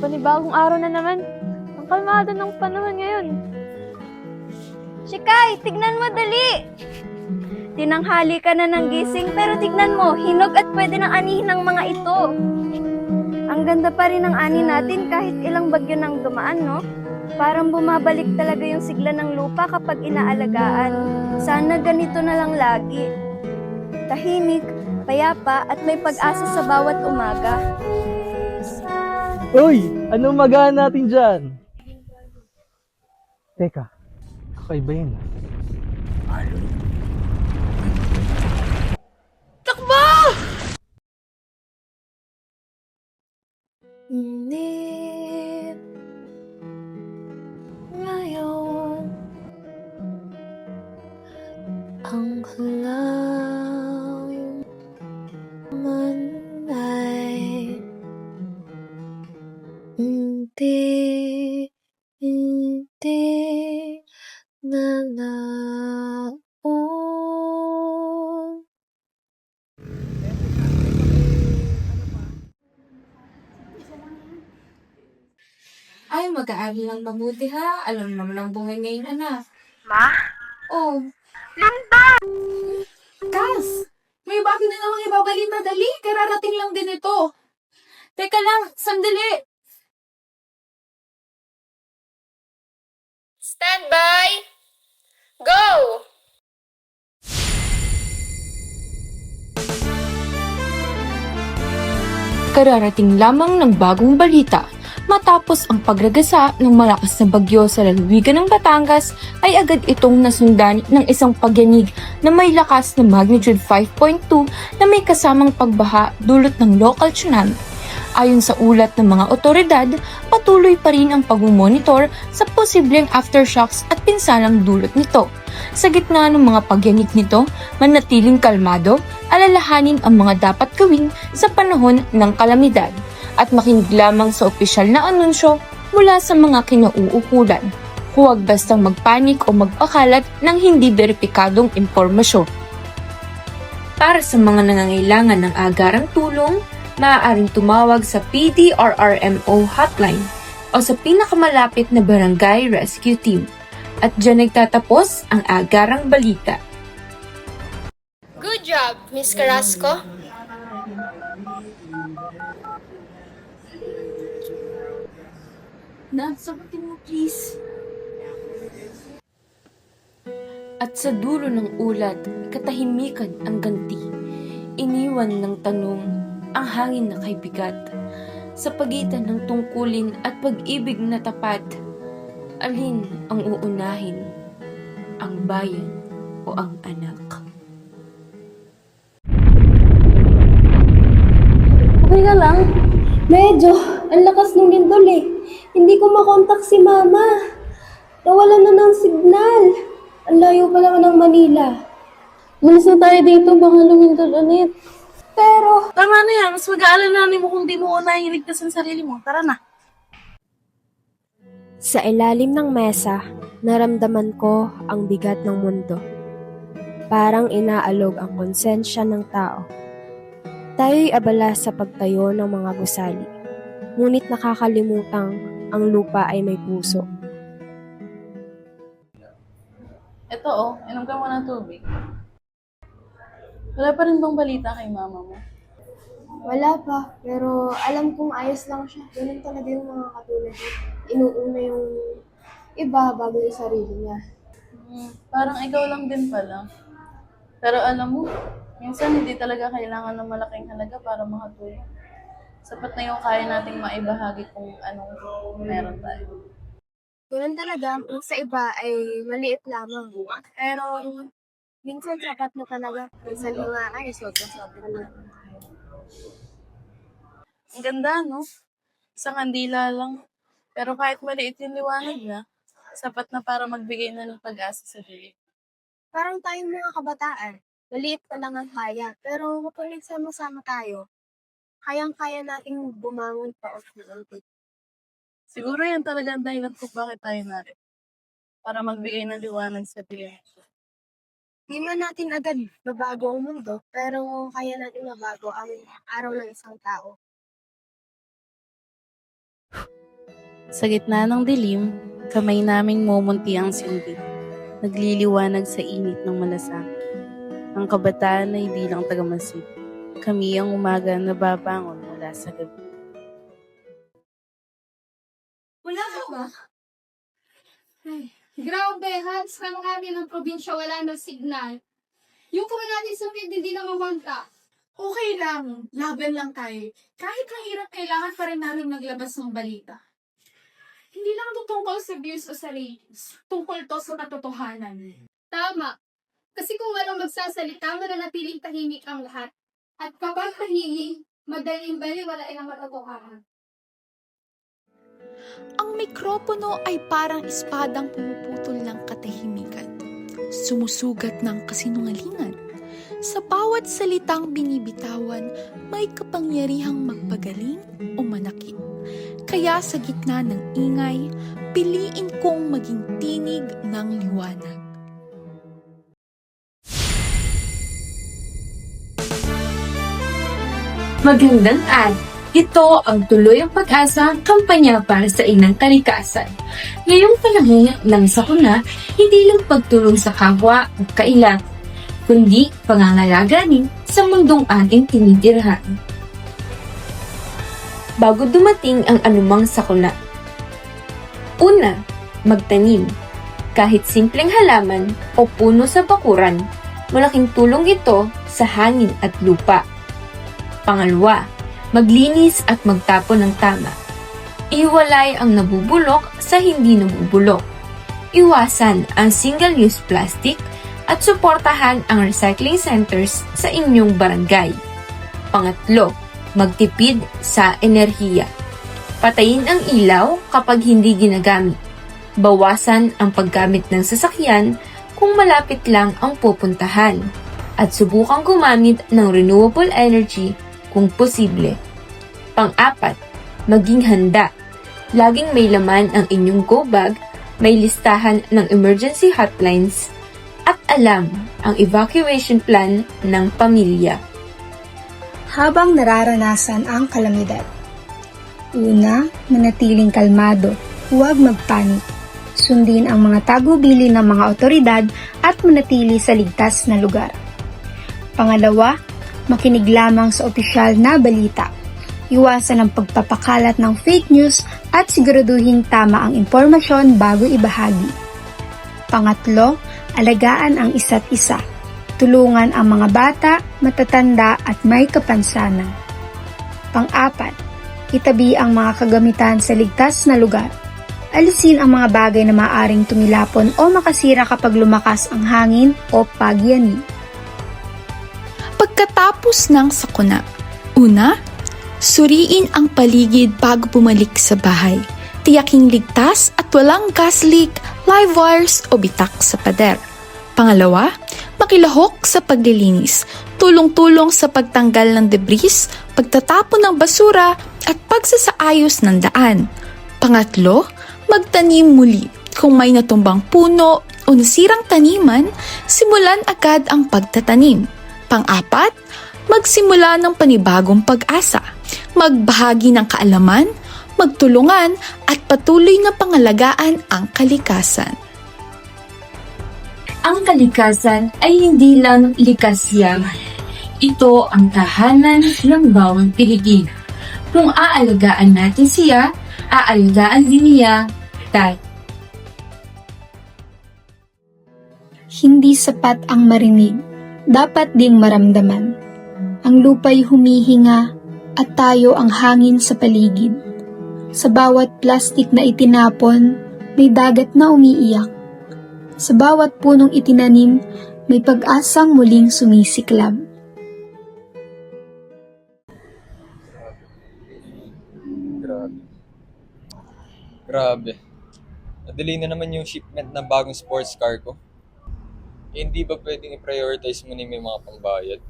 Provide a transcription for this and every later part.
Panibagong araw na naman. Ang kalmado ng panahon ngayon. Shikay, tignan mo dali! Tinanghali ka na ng gising pero tignan mo, hinog at pwede nang anihin ng mga ito. Ang ganda pa rin ng ani natin kahit ilang bagyo nang dumaan, no? Parang bumabalik talaga yung sigla ng lupa kapag inaalagaan. Sana ganito na lang lagi. Tahimik, payapa at may pag-asa sa bawat umaga. Uy! Anong magahan natin dyan? Teka, kakaiba yun ah. Hindi ngayon ang halawin Ay, mag-aaral lang mabuti ha. Alam naman ang buhay ngayon, anak. Ma? Oh. Linda! Kas! May bakit na namang ibabalita dali? Kararating lang din ito. Teka lang, sandali. Stand by! Go! Kararating lamang ng bagong balita. Matapos ang pagragasa ng malakas na bagyo sa lalawigan ng Batangas, ay agad itong nasundan ng isang pagyanig na may lakas na magnitude 5.2 na may kasamang pagbaha dulot ng local tsunami. Ayon sa ulat ng mga otoridad, patuloy pa rin ang pag-monitor sa posibleng aftershocks at pinsalang dulot nito. Sa gitna ng mga pagyanig nito, manatiling kalmado, alalahanin ang mga dapat gawin sa panahon ng kalamidad at makinig lamang sa opisyal na anunsyo mula sa mga kinauukulan. Huwag bastang magpanik o magpakalat ng hindi beripikadong impormasyon. Para sa mga nangangailangan ng agarang tulong, maaaring tumawag sa PDRRMO hotline o sa pinakamalapit na barangay rescue team. At dyan nagtatapos ang agarang balita. Good job, Miss Carrasco. Nad, sagutin mo please. At sa dulo ng ulat, katahimikan ang ganti. Iniwan ng tanong ang hangin na kay bigat. Sa pagitan ng tungkulin at pag-ibig na tapat, alin ang uunahin? Ang bayan o ang anak? Okay ka lang? Medyo. Ang lakas ng lindol eh. Hindi ko makontak si mama. Nawalan na ng signal. Ang layo pa naman ng Manila. Malis na tayo dito, baka lumindol ulit. Pero, Tama na yan. Mas mag-aalala mo kung di mo unahin iligtas ang sarili mo. Tara na. Sa ilalim ng mesa, naramdaman ko ang bigat ng mundo. Parang inaalog ang konsensya ng tao. Tayo'y abala sa pagtayo ng mga gusali. Ngunit nakakalimutang ang lupa ay may puso. Ito oh, inom ka muna ng tubig. Wala pa rin bang balita kay mama mo? Wala pa, pero alam kong ayos lang siya. Ganun talaga yung mga katulad niya. Inuuna yung iba bago yung sarili niya. Hmm, parang ikaw lang din pala. Pero alam mo, minsan hindi talaga kailangan ng malaking halaga para makatulong. Sapat na yung kaya nating maibahagi kung anong meron tayo. Ganun talaga, ang sa iba ay maliit lamang. Pero minsan sapat na talaga. Minsan yung nga ay sobra-sobra na. Ang ganda, no? Sa kandila lang. Pero kahit maliit yung liwanag niya, sapat na para magbigay na ng pag-asa sa dili. Parang tayong mga kabataan, maliit pa lang ang kaya. Pero kapag nagsama-sama tayo, kayang-kaya nating bumangon pa unti-unti. Siguro yan talaga ang dahilan kung bakit tayo narin. Para magbigay ng liwanag sa dili. Di man natin agad mabago ang mundo, pero kaya natin mabago ang araw ng isang tao. Sa gitna ng dilim, kamay naming mumunti ang sindi. Nagliliwanag sa init ng malasakit. Ang kabataan ay di lang tagamasid. Kami ang umaga na babangon mula sa gabi. Wala ka ba? Ay, grabe, halos ka ng amin ng probinsya, wala na signal. Yung puro natin sa field, hindi na mawanta. Okay lang, laban lang tayo. Kahit mahirap, kailangan pa rin namin maglabas ng balita. Hindi lang to tungkol sa views o sa ratings. Tungkol to sa katotohanan. Tama. Kasi kung walang magsasalita, mananatiling tahimik ang lahat. At kapag tahimik, madaling baliwalain ang katotohanan. Ang mikropono ay parang espadang pumuputol ng katahimikan. Sumusugat ng kasinungalingan. Sa bawat salitang binibitawan, may kapangyarihang magpagaling o manakit. Kaya sa gitna ng ingay, piliin kong maging tinig ng liwanag. Magandang ad! Ito ang tuloy ang pag-asa kampanya para sa inang kalikasan. Ngayong panahon ng sakuna, hindi lang pagtulong sa kapwa at kailan, kundi pangangalaga rin sa mundong ating tinitirhan. Bago dumating ang anumang sakuna. Una, magtanim. Kahit simpleng halaman o puno sa bakuran, malaking tulong ito sa hangin at lupa. Pangalawa, maglinis at magtapon ng tama. Iwalay ang nabubulok sa hindi nabubulok. Iwasan ang single-use plastic at suportahan ang recycling centers sa inyong barangay. Pangatlo, magtipid sa enerhiya. Patayin ang ilaw kapag hindi ginagamit. Bawasan ang paggamit ng sasakyan kung malapit lang ang pupuntahan. At subukang gumamit ng renewable energy kung posible. Pang-apat, maging handa. Laging may laman ang inyong go bag, may listahan ng emergency hotlines, at alam ang evacuation plan ng pamilya. habang nararanasan ang kalamidad. Una, manatiling kalmado, huwag magpanik. Sundin ang mga tagubili ng mga otoridad at manatili sa ligtas na lugar. Pangalawa, makinig lamang sa opisyal na balita. Iwasan ang pagpapakalat ng fake news at siguraduhin tama ang impormasyon bago ibahagi. Pangatlo, alagaan ang isa't isa tulungan ang mga bata, matatanda at may kapansanan. Pang-apat, itabi ang mga kagamitan sa ligtas na lugar. Alisin ang mga bagay na maaring tumilapon o makasira kapag lumakas ang hangin o pagyanig. Pagkatapos ng sakuna, una, suriin ang paligid bago bumalik sa bahay. Tiyaking ligtas at walang gas leak, live wires o bitak sa pader. Pangalawa, makilahok sa paglilinis, tulong-tulong sa pagtanggal ng debris, pagtatapon ng basura at pagsasaayos ng daan. Pangatlo, magtanim muli. Kung may natumbang puno o nasirang taniman, simulan agad ang pagtatanim. Pang-apat, magsimula ng panibagong pag-asa. Magbahagi ng kaalaman, magtulungan at patuloy na pangalagaan ang kalikasan. Ang kalikasan ay hindi lang likas yaman. Ito ang tahanan ng bawang Pilipino. Kung aalagaan natin siya, aalagaan din niya tayo. Hindi sapat ang marinig, dapat ding maramdaman. Ang lupa'y humihinga at tayo ang hangin sa paligid. Sa bawat plastik na itinapon, may dagat na umiiyak. Sa bawat punong itinanim, may pag-asang muling sumisiklab. Grabe. Grabe. Nadali na naman yung shipment ng bagong sports car ko. Eh, hindi ba pwedeng i-prioritize mo na yung may mga pambayad?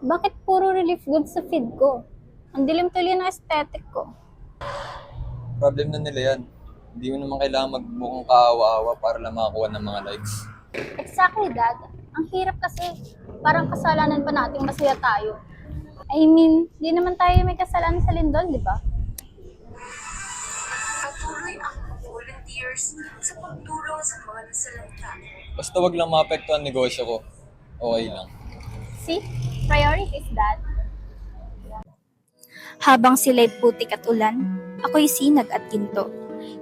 Bakit puro relief goods sa feed ko? Ang dilim tuloy ng aesthetic ko. Problem na nila yan. Hindi mo naman kailangan magbukang kaawa-awa para lang makakuha ng mga likes. Exactly, Dad. Ang hirap kasi. Parang kasalanan pa nating masaya tayo. I mean, di naman tayo may kasalanan sa lindol, di ba? Volunteers sa pagtulong sa mga nasalanta. Basta wag lang maapektuhan ang negosyo ko. Okay lang. See? Priorities that. Habang sila'y putik at ulan, ako'y sinag at ginto.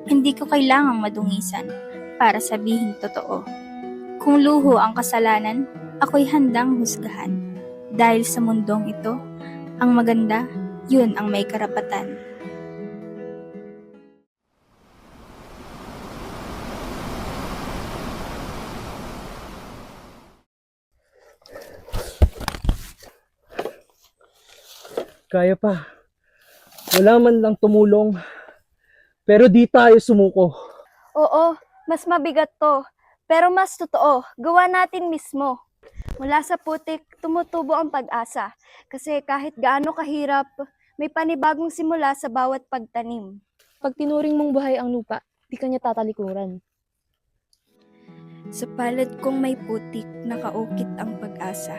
Hindi ko kailangang madungisan para sabihin totoo. Kung luho ang kasalanan, ako'y handang husgahan. Dahil sa mundong ito, ang maganda, yun ang may karapatan. Kaya pa. Wala man lang tumulong. Pero di tayo sumuko. Oo, mas mabigat to. Pero mas totoo, gawa natin mismo. Mula sa putik, tumutubo ang pag-asa. Kasi kahit gaano kahirap, may panibagong simula sa bawat pagtanim. Pag tinuring mong buhay ang lupa, di kanya tatalikuran. Sa palad kong may putik, nakaukit ang pag-asa.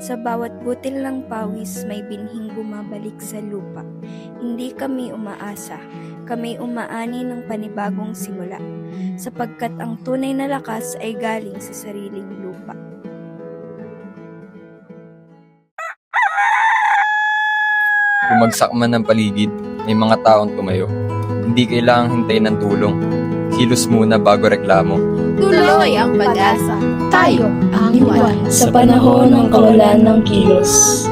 Sa bawat butil ng pawis, may binhing bumabalik sa lupa. Hindi kami umaasa, kami umaani ng panibagong simula. Sapagkat ang tunay na lakas ay galing sa sariling lupa. Bumagsak man ng paligid, may mga taong tumayo. Hindi kailangang hintayin ng tulong. Kilos muna bago reklamo. Tuloy ang pag-asa. Tayo ang iwan. Sa panahon ng kawalan ng kilos.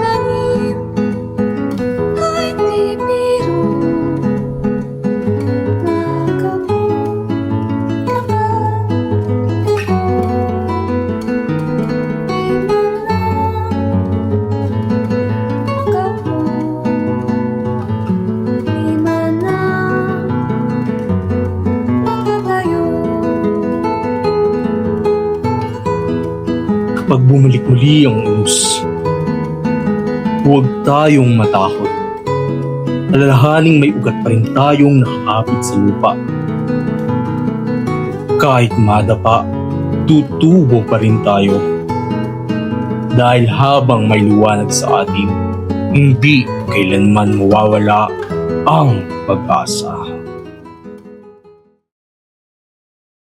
Muli ang unos. Huwag tayong matakot. Alalahaning may ugat pa rin tayong nakakapit sa lupa. Kahit madapa, tutubo pa rin tayo. Dahil habang may liwanag sa atin, hindi kailanman mawawala ang pag-asa.